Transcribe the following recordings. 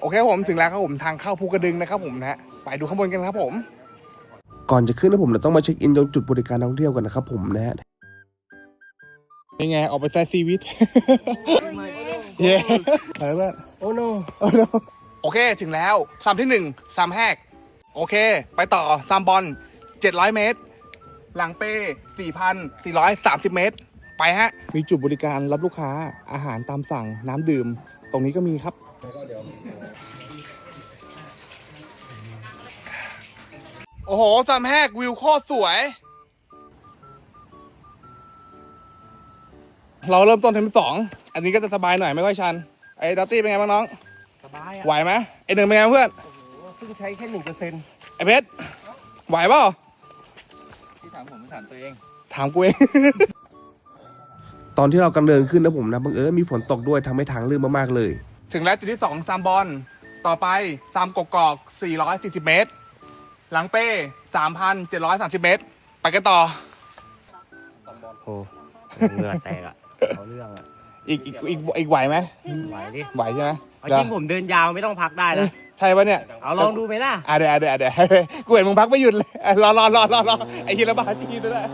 โอเคครับผมถึงแล้วครับผมทางเข้าภูกระดึงนะครับผมนะฮะไปดูข้างบนกันครับผม ก่อนจะขึ้นนะผมเราต้องมาเช็คอินตรงจุดบริการนักท่องเที่ยวกันนะครับผมนะฮะเป็นไง ออกไปใช้ชีวิตเย้อะไรบ้างโอ้โนโอเคถึงแล้วซัมที่หนึ่งซัมแฮกโอเค ไปต่อซัมบอล700เมตร หลังเป้4,430เมตร ไปฮะ มีจุดบริการรับลูกค้าอาหารตามสั่งน้ำดื่ม ตรงนี้ก็มีครับ โอ้โหซัมแฮกวิวโคตรสวย เราเริ่มต้นเทอมที่สอง อันนี้ก็จะสบายหน่อยไม่ค่อยชัน ไอ้ดัตตี้เป็นไงบ้างน้อง สบายอะไหวไหมไอ้หนึ่งเป็นไงเพื่อน เพิ่งใช้แค่หนึ่งเปอร์เซ็นต์ไอ้เพชร ไหวเปล่า ที่ถามผมไม่ถามตัวเอง ถามกูเอง ตอนที่เรากำลังเดินขึ้นนะผมนะบังเอิญมีฝนตกด้วยทำให้ทางลื่นมากๆเลย ถึงแล้วจุดที่ 2 ซามบอล ต่อไปซามกกอก 440 เมตร หลังเป้ 3,730 เมตร ไปกันต่อ โอ้เหงื่อแตกอะเอาเรื่องอะอีกอีกอีกอีกไหวไหมไหวดิไหวใช่ไหมเอาจริงผมเดินยาวไม่ต้องพักได้นะใช่ปะเนี่ย เอาลองดูไหมล่ะอะเดี๋ยวอะเดี๋ยวอะเดี๋ยวกูเห็นมึงพักไม่หยุดเลยอะรอรอรอรอรอไอ้ทีละบาททีด้วย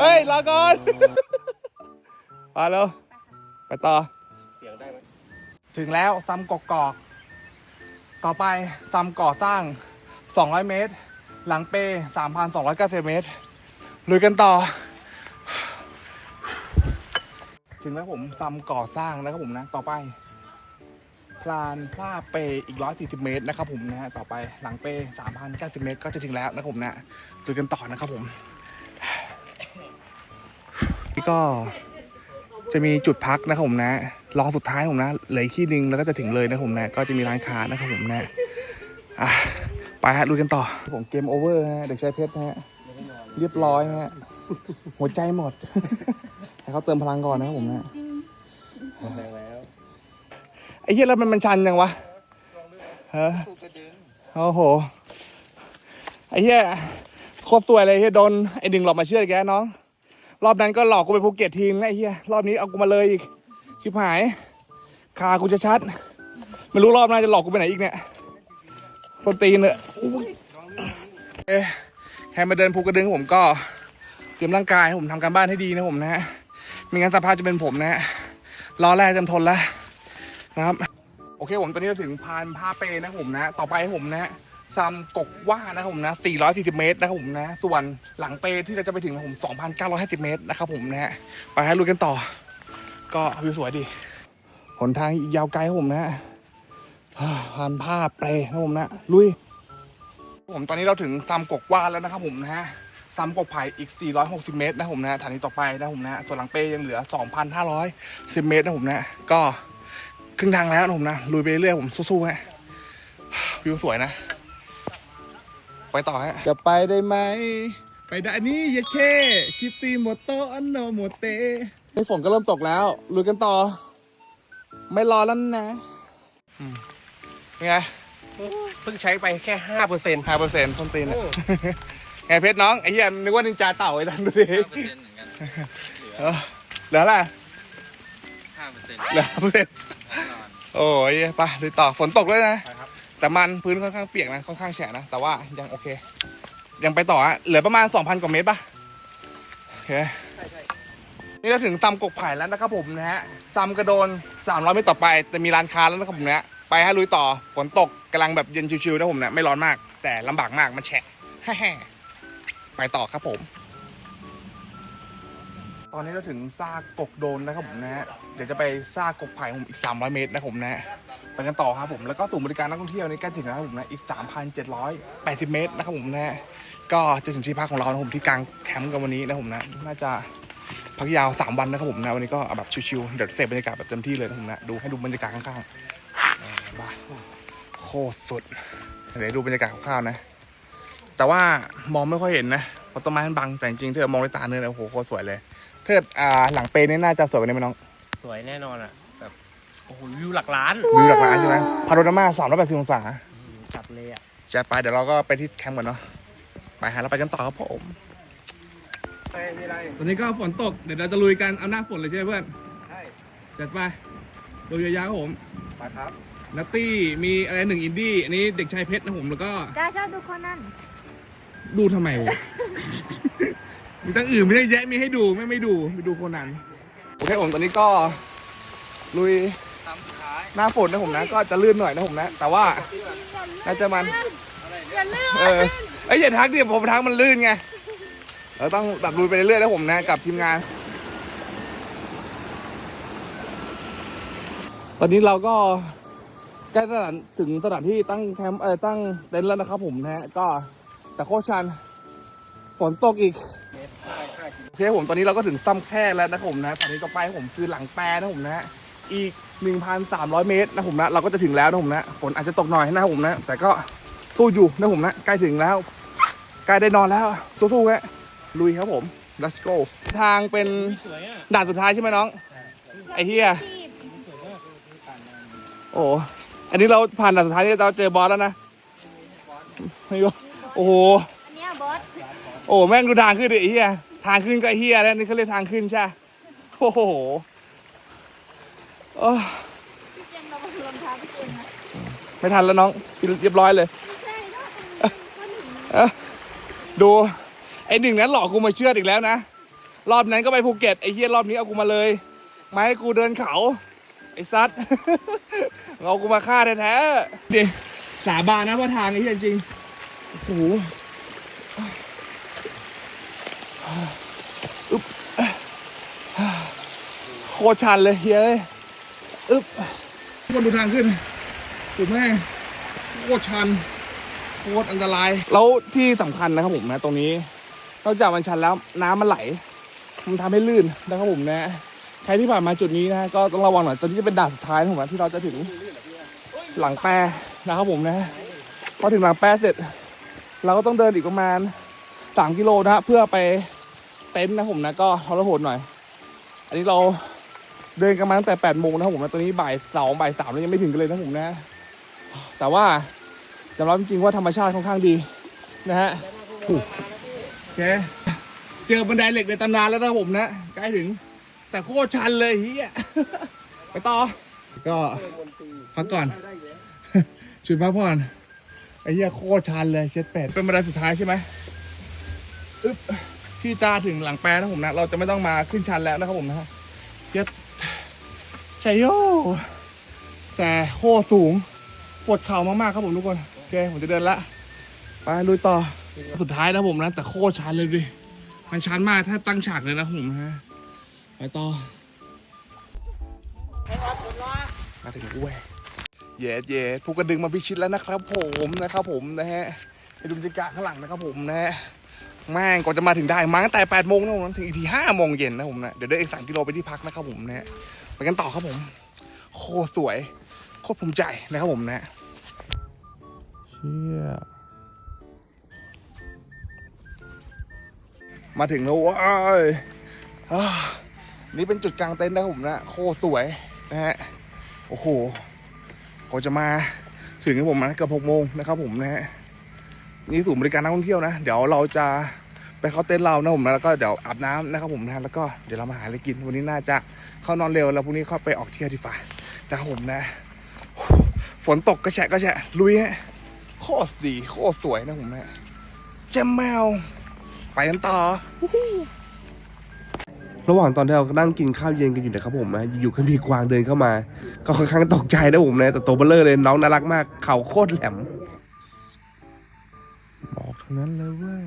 เฮ้ยรอก่อนมาแล้วไปต่อ ถึงแล้วซ้ำกกอก ต่อไปซ้ำก่อสร้าง 200 เมตร หลังเป้3,290เมตรลุยกันต่อ ถึงแล้วผมซ้ำก่อสร้างนะครับผมนะ ต่อไป พลานพลาเปอีก 140 เมตรนะครับผมนะฮะต่อไปหลังเป้3,090เมตร ก็จะถึงแล้วนะครับผมนะลุยกันต่อนะครับผมนี่ก็จะมีจุดพักนะครับผมนะ ลองสุดท้ายผมนะ เหลืออีกที่นึงแล้วก็จะถึงเลยนะผมนะ ก็จะมีร้านค้านะครับผมนะอะไปฮะลุยกันต่อ ผมเกมโอเวอร์ฮะเด็กชายเพชรฮะเรียบร้อยฮะหัวใจหมด ให้เขาเติมพลังก่อนนะครับผมนะไอ้เหี้ยแล้วมันมันชันยังวะฮะโอ้โหไอ้เหี้ยโคตรสวยเลยเหี้ยโดนไอ้ดึงหลอกมาเชื่อแกน้อง รอบนั้นก็หลอกกูไปภูเก็ตทีมไอ้เหี้ยรอบนี้เอากูมาเลยอีก ชิบหายคากูจะชัด ไม่รู้รอบหน้าจะหลอกกูไปไหนอีกเนี่ยสตีนเลยเอ๊ะใครมาเดินภูกระดึงผมก็เตรียมร่างกายให้ผมทำการบ้านให้ดีนะผมนะฮะไม่งั้นสภาพจะเป็นผมนะฮะล้อแรกจนทนแล้วนะครับ โอเคผมตอนนี้เราถึงพานผ้าเปนะผมนะ ต่อไปผมนะซัมกกว่านะครับผมนะ 440 เมตรนะครับผมนะ ส่วนหลังเปที่เราจะไปถึงนะผม 2,950 เมตรนะครับผมนะฮะไปให้ลุยกันต่อ ก็วิวสวยดี หนทางอีกยาวไกลครับผมนะฮะอ่าพานผ้าเปรนะครับผมนะ ลุย ผมตอนนี้เราถึงซัมกกว่าแล้วนะครับผมนะฮะซัมกกไผ่อีก 460 เมตรนะครับผมนะฐานนี้ต่อไปนะครับผมนะส่วนหลังเปยังเหลือ 2,510 เมตรนะครับผมนะ ก็ครึ่งทางแล้วนะผมนะ ลุยไปเรื่อยๆผมสู้ๆฮะวิวสวยนะ ไปต่อฮะ จะไปได้ไหม ไปได้นี่ยะเคคิตตี้โมโตอันโนโมเต ไอ้ฝนก็เริ่มตกแล้วลุยกันต่อ ไม่รอแล้วนะอืมเป็นไงเพิ่งใช้ไปแค่ห้าเปอร์เซ็นต์ห้าเปอร์เซ็นต์ต้นตีนอะไงเพชรน้องไอ้เหี้ยนึกว่านินจาเต่าไอ้ตังดูดิห้าเปอร์เซ็นต์เหมือนกันเออเหลืออะไรห้าเปอร์เซ็นต์เหลือเปอร์เซ็นต์แน่นอนโอ้ยไปลุยต่อฝนตกด้วยนะแต่มันพื้นค่อนข้างเปียกนะค่อนข้างแฉะนะ แต่ว่ายังโอเค ยังไปต่อฮะเหลือประมาณ2,000กว่าเมตรป่ะโอเค นี่เราถึงซัมกกไผ่แล้วนะครับผมนะฮะซัมกระโดน300เมตรต่อไปจะมีร้านค้าแล้วนะครับผมนะไปฮะลุยต่อฝนตกกำลังแบบเย็นชิวๆนะผมนะไม่ร้อนมาก แต่ลำบากมากมันแฉะไปต่อครับผม ตอนนี้เราถึงซากกกโดนนะครับผมนะฮะเดี๋ยวจะไปซากกกไผ่ผมอีก 300 เมตรนะครับผมนะฮะไปกันต่อครับผมแล้วก็ศูนย์บริการนักท่องเที่ยวนี่ใกล้ถึงแล้วครับผมนะอีก 3,780 เมตรนะครับผมนะฮะก็จะถึงที่พักของเรานะผมที่กลางแคมป์กันวันนี้นะผมนะน่าจะ พักยาว3วันนะครับผมนะวันนี้ก็เอาแบบชิวๆเดี๋ยวเสพบรรยากาศแบบเต็มที่เลยนะผมนะดูให้ดูบรรยากาศข้างๆเออบ้าโคตรสุดเดี๋ยวดูบรรยากาศคร่าวๆนะ แต่ว่ามองไม่ค่อยเห็นนะเพราะต้นไม้มันบังแต่จริงๆถ้าเกิดมองด้วยตาเนี่ยนะโอ้โหโคตรสวยเลยถ้าเกิดอ่าหลังเปนี่น่าจะสวยกว่านี้ไหมน้อง สวยแน่นอนอะแบบโอ้โหวิวหลักล้านวิวหลักล้านใช่ไหมพาโรนามา380องศาอืมจับเลยอะจัดไปเดี๋ยวเราก็ไปที่แคมป์ก่อนเนาะไปหาเราไปกันต่อครับผม ตอนนี้ก็ฝนตก เดี๋ยวเราจะลุยกันเอาหน้าฝนเลยใช่ไหมเพื่อน ใช่จัดไปดูยาวๆครับผม ไปครับลนัตตี้มีอะไรหนึ่งอินดี้ อันนี้เด็กชายเพชรนะผมแล้วก็จ้าชอบดูคนนั้น ดูทำไมวะ มีตั้งอื่นไม่ได้แยะมีให้ดูไม่ไม่ดูไม่ดูโคนนั้น โอเคผมตอนนี้ก็ลุยตามสุดท้ายหน้าฝนนะผมนะ ก็จะลื่นหน่อยนะผมนะ แต่ว่าน่าจะมัน อย่าลืมเออไอ้ยอย่าทักดิผมทักมันลื่นไง เราต้องแบบลุยไปเรื่อยๆนะผมนะกับทีมงาน ตอนนี้เราก็ใกล้สถานถึงสถานที่ตั้งแคมป์เออตั้งเต็นท์แล้วนะครับผมนะฮะก็แต่โคตรชันฝนตกอีกโอเคผมตอนนี้เราก็ถึงซ้ำแค่แล้วนะครับผมนะตอนนี้ต่อไปผมคือหลังแปรนะผมนะอีก 1,300 เมตรนะผมนะเราก็จะถึงแล้วนะผมนะฝนอาจจะตกหน่อยนะครับผมนะ แต่ก็สู้อยู่นะผมนะใกล้ถึงแล้วใกล้ได้นอนแล้วสู้ๆฮะ ลุยครับผม let's go ทางเป็นด่านสุดท้ายใช่ไหมน้อง ไอ้เฮียโอ้โหอันนี้เราผ่านด่านสุดท้ายที่เราเจอบอสแล้วนะไม่รู้โอ้โหอันเนี้ยบอสโอ้แม่งดูทางขึ้นดิไอ้เฮียทางขึ้นก็ไอ้เฮียแล้วนี่เขาเรียกทางขึ้นใช่ปะโอ้โหเอ้อพี่เจมส์เรามาลงท้ายพี่เจมส์นะไม่ทันแล้วน้องเรียบร้อยเลย ไม่ใช่ก็เป็นก้อนหินเอ้อดู ไอ้หนึ่งนั้นหลอกกูมาเชื่อดอีกแล้วนะ รอบนั้นก็ไปภูเก็ตไอ้เฮียรอบนี้เอากูมาเลยมาให้กูเดินเขาไอ้ซัดเอากูมาฆ่าแท้ๆดิสาบานนะว่าทางไอ้เฮียจริงโอ้โหอึ๊บโคตรชันเลยเฮ้ยอึ๊บทุกคนดูทางขึ้นสุดแม่งโคตรชันโคตรอันตราย แล้วที่สำคัญนะครับผมนะตรงนี้ นอกจากมันชันแล้วน้ำมันไหล มันทำให้ลื่นนะครับผมนะใครที่ผ่านมาจุดนี้นะก็ต้องระวังหน่อยตอนนี้จะเป็นด่านสุดท้ายนะผมนที่เราจะถึงหลังแปรนะครับผมนะพอถึงหลังแปรเสร็จ เราก็ต้องเดินอีกประมาณสามกิโลนะฮะเพื่อไปเต็นท์นะผมนะก็ทรหดหน่อย อันนี้เราเดินกันมาตั้งแต่แปดโมงนะครับผมนะตอนนี้บ่ายสองบ่ายสามแล้วยังไม่ถึงกันเลยนะผมนะ แต่ว่ายอมรับจริงๆว่าธรรมชาติค่อนข้างดีนะฮะ เค เจอบันไดเหล็กในตำนานแล้วนะผมนะใกล้ถึง แต่โคตรชันเลยเฮียไปต่อ ก็พักก่อน ชุดพักผ่อนไอ้เหี้ยโคตรชันเลยเช็ดเป็ดเป็นบันไดสุดท้ายใช่ไหมอึ๊บที่จะถึงหลังแปรนะผมนะ เราจะไม่ต้องมาขึ้นชันแล้วนะครับผมนะฮะเช็ดชัยโยแต่โคตรสูงปวดเข่ามากๆครับผมทุกคน โอเค ผมจะเดินละ ไปลุยต่อ สุดท้ายนะผมนะ แต่โคตรชันเลยดิมันชันมากถ้าตั้งฉากเลยนะผมนะฮะไปต่อมาถึงกูแหวกเย็ดเย็ดภูกระดึงมาพิชิตแล้วนะครับ ผมนะครับ ผมนะฮะไปดูบรรยากาศข้างหลังนะครับ ผมนะฮะแม่งกว่าจะมาถึงได้มาตั้งแต่8ปดโมงนะผมถึงอีกทีห้าโมงเย็นนะผมนะเดี๋ยวเดินอีกสามกิโลไปที่พักนะครับผมนะฮะไปกันต่อครับผม โคตรสวย โคตรภูมิใจนะครับผมนะเชี่ย มาถึงแล้วว้ายนี่เป็นจุดกลางเต็นท์นะครับผมนะ โคตรสวยนะฮะ โอ้โหก็จะมาถึงครับผมนะเกือบหกโมงนะครับผมนะฮะ นี่ศูนย์บริการนักท่องเที่ยวนะ เดี๋ยวเราจะไปเข้าเต็นท์เรานะผมนะแล้วก็เดี๋ยวอาบน้ำนะครับผมนะแล้วก็เดี๋ยวเรามาหาอะไรกินวันนี้น่าจะเข้านอนเร็วแล้วพรุ่งนี้เข้าไปออกเที่ยวดีฝ่านะครับผมนะฝนตกกระแฉะกระแฉะลุยฮะโคตรดีโคตรสวยนะผมนะแจมแมว ไปกันต่อ ระหว่างตอนที่เรานั่งกินข้าวเย็นกันอยู่นะครับผมนะอยู่ๆก็มีกวางเดินเข้ามา ก็ค่อนข้างตกใจนะผมนะแต่ตัวเบลเลอร์เลยน้องน่ารักมาก เขาโคตรแหลมบอกเท่านั้นเลยเว้ย